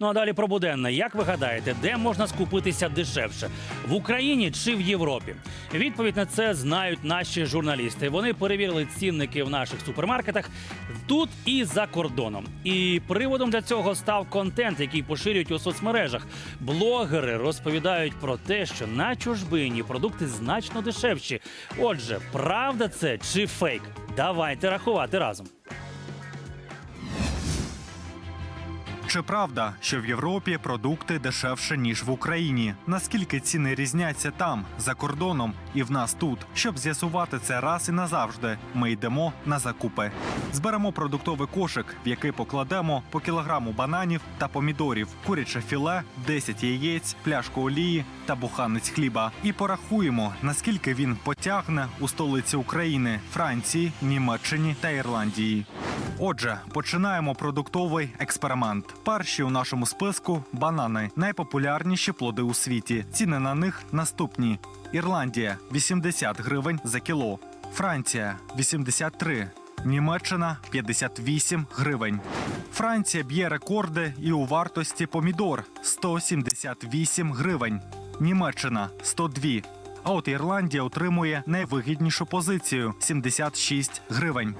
Ну а далі про буденне. Як ви гадаєте, де можна скупитися дешевше в Україні чи в Європі? Відповідь на це знають наші журналісти. Вони перевірили цінники в наших супермаркетах тут і за кордоном. І приводом для цього став контент, який поширюють у соцмережах. Блогери розповідають про те, що на чужбині продукти значно дешевші. Отже, правда це чи фейк? Давайте рахувати разом. Чи правда, що в Європі продукти дешевше ніж в Україні? Наскільки ціни різняться там, за кордоном, і в нас тут? Щоб з'ясувати це раз і назавжди, ми йдемо на закупи. Зберемо продуктовий кошик, в який покладемо по кілограму бананів та помідорів, куряче філе, 10 яєць, пляшку олії та буханець хліба. І порахуємо, наскільки він потягне у столиці України, Франції, Німеччині та Ірландії. Отже, починаємо продуктовий експеримент. Перші у нашому списку банани найпопулярніші плоди у світі. Ціни на них наступні: Ірландія 80 гривень за кіло, Франція 83. Німеччина 58 гривень. Франція б'є рекорди і у вартості помідор 178 гривень. Німеччина 102. А от Ірландія отримує найвигіднішу позицію 76 гривень.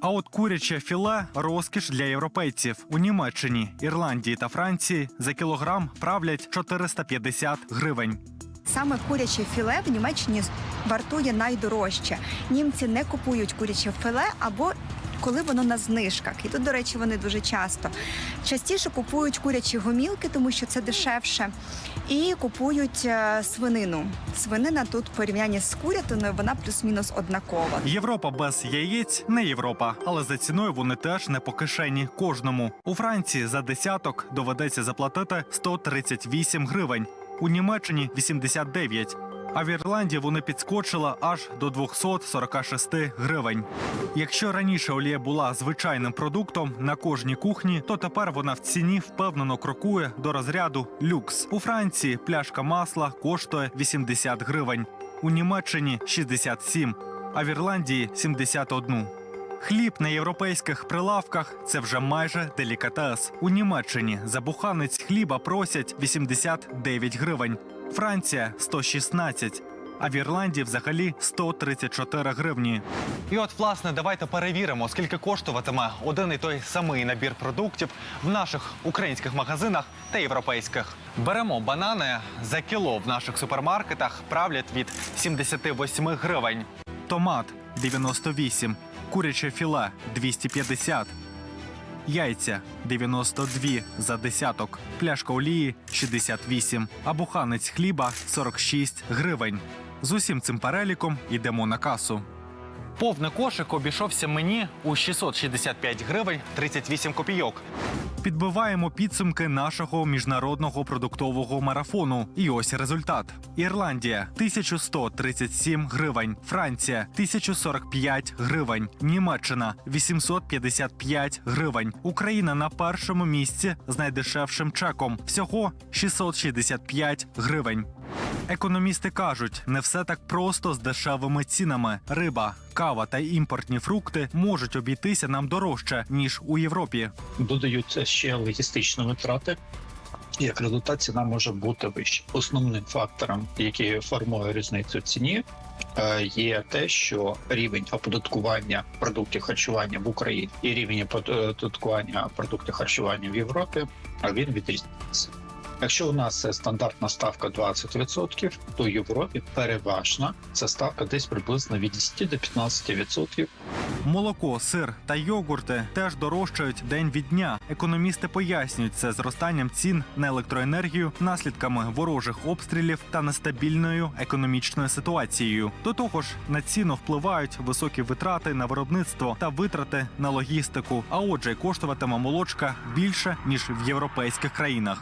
А от куряче філе розкіш для європейців у Німеччині, Ірландії та Франції за кілограм правлять 450 гривень. Саме куряче філе в Німеччині вартує найдорожче. Німці не купують куряче філе або коли воно на знижках. І тут, до речі, вони дуже часто. Частіше купують курячі гомілки, тому що це дешевше. І купують е, свинину. Свинина тут в порівнянні з курятиною, вона плюс-мінус однакова. Європа без яєць не Європа, але за ціною вони теж не по кишені кожному. У Франції за десяток доведеться заплатити 138 гривень, у Німеччині 89. А в Ірландії вони підскочила аж до 246 гривень. Якщо раніше олія була звичайним продуктом на кожній кухні, то тепер вона в ціні впевнено крокує до розряду люкс. У Франції пляшка масла коштує 80 гривень, у Німеччині 67, а в Ірландії 71. Хліб на європейських прилавках це вже майже делікатес. У Німеччині за буханець хліба просять 89 гривень, Франція 116, а в Ірландії взагалі 134 гривні. І от, власне, давайте перевіримо, скільки коштуватиме один і той самий набір продуктів в наших українських магазинах та європейських. Беремо банани за кіло в наших супермаркетах правлять від 78 гривень. Томат 98, куряче філе 250, яйця 92 за десяток, пляшка олії 68, а буханець хліба 46 гривень. З усім цим переліком йдемо на касу. Повний кошик обійшовся мені у 665 гривень 38 копійок. Підбиваємо підсумки нашого міжнародного продуктового марафону. І ось результат: Ірландія 1137 гривень, Франція 1045 гривень, Німеччина 855 гривень. Україна на першому місці з найдешевшим чеком всього 665 гривень. Економісти кажуть, не все так просто з дешевими цінами. Риба, кава та імпортні фрукти можуть обійтися нам дорожче ніж у Європі. додаються ще логістичні витрати. Як результат, ціна може бути вища. Основним фактором, який формує різницю ціні, е, є те, що рівень оподаткування продуктів харчування в Україні і рівень оподаткування продуктів харчування в Європі він відрізняється. Якщо у нас стандартна ставка 20%, то в Європі переважна ця ставка десь приблизно від 10 до 15%. Молоко, сир та йогурти теж дорожчають день від дня. Економісти пояснюють це зростанням цін на електроенергію, наслідками ворожих обстрілів та нестабільною економічною ситуацією. До того ж, на ціну впливають високі витрати на виробництво та витрати на логістику. А отже, коштуватиме молочка більше ніж в європейських країнах.